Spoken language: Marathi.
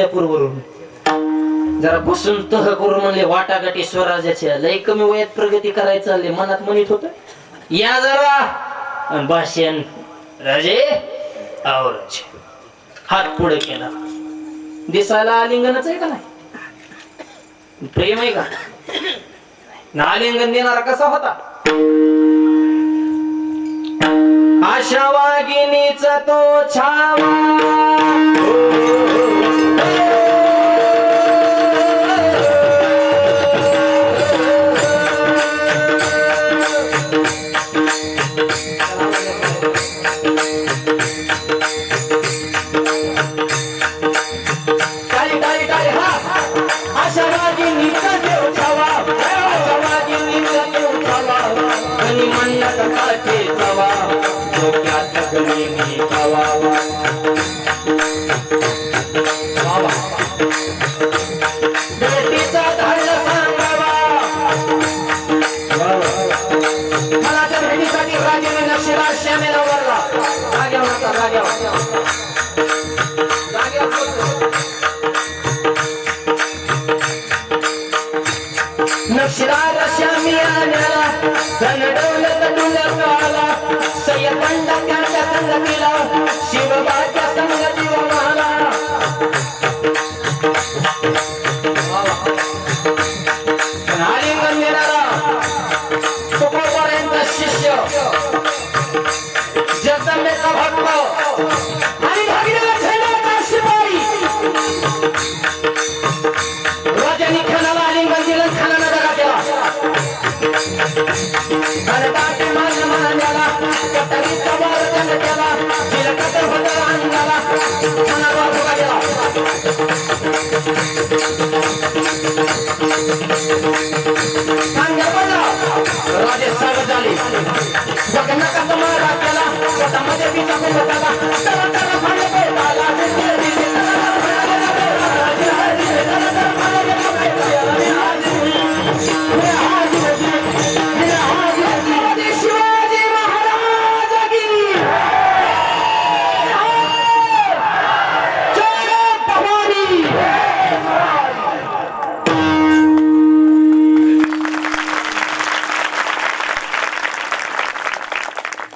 विजापूरवरून. जरा बसून तह करून म्हणले वाटाघाटी स्वराज्याच्या लय कमी वयात प्रगती करायचं चालली मनात म्हणत होत. या जरा. अन भाषण राजे आवराजे हात पुढे केला. दिसायला आलिंगनच आहे का नाही? प्रेम आहे का? ना आलिंगन देणारा कसा होता? आशा वागिनीचा तो छावा. सकाळचे म्हणत डोक्यात गणी मी बाबा बेटीचा धाडला सांगावा मला त्या भेटीसाठी नक्षीला श्यामेला वरला होता श्यामी आल्याला त्याच्या संगतीला शिवबाच्या संगतीला मला आलिंगन देणारा तुकोबाऱ्यांचा शिष्य. जगदंबेचा भक्त. आणि भागीरथ झेंडाचा शिपाई राजाने खानाला आलिंगन दिलं खानानं दगा केला राजे सर्व झाले बघ नका तुम्हाला राज्याला स्वतःमध्ये बी टाकून